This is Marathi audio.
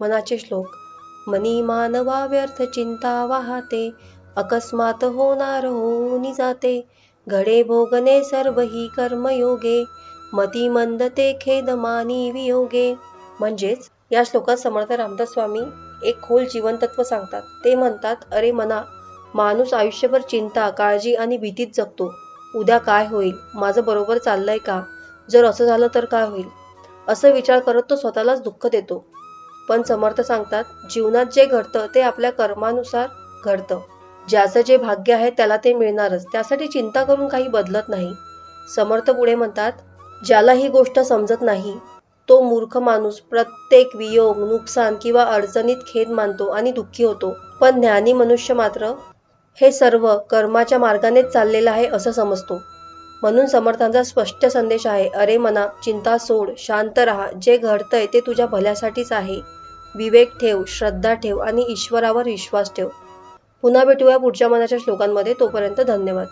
मनाचे श्लोक. मनी मानवा व्यर्थ चिंता वाहते अकस्मात होणार होऊनी जाते. घडे भोगणे सर्व ही कर्मयोगे मती मंद ते खेद मानी वियोगे. म्हणजेच या श्लोकात समर्थ रामदास स्वामी एक खोल जीवनतत्व सांगतात. ते म्हणतात अरे मना माणूस आयुष्यभर चिंता काळजी आणि भीतीत जगतो. उद्या काय होईल? माझं बरोबर चाललंय का? जर असं झालं तर काय होईल? असं विचार करत तो स्वतःलाच दुःख देतो. पण समर्थ सांगतात जीवनात जे घडतं ते आपल्या कर्मानुसार घडतं. ज्याचं जे भाग्य आहे त्याला ते मिळणारच. त्यासाठी चिंता करून काही बदलत नाही. समर्थ पुढे म्हणतात ज्याला ही गोष्ट समजत नाही तो मूर्ख माणूस प्रत्येक वियोग नुकसान किंवा अडचणीत खेद मानतो आणि दुःखी होतो. पण ज्ञानी मनुष्य मात्र हे सर्व कर्माच्या मार्गानेच चाललेलं आहे असं समजतो. म्हणून समर्थांचा स्पष्ट संदेश आहे. अरे मना चिंता सोड शांत राहा. जे घडतंय ते तुझ्या भल्यासाठीच आहे. विवेक ठेव श्रद्धा ठेव आणि ईश्वरावर विश्वास ठेव. पुन्हा भेटूया पुढच्या मनाच्या श्लोकांमध्ये. तोपर्यंत धन्यवाद.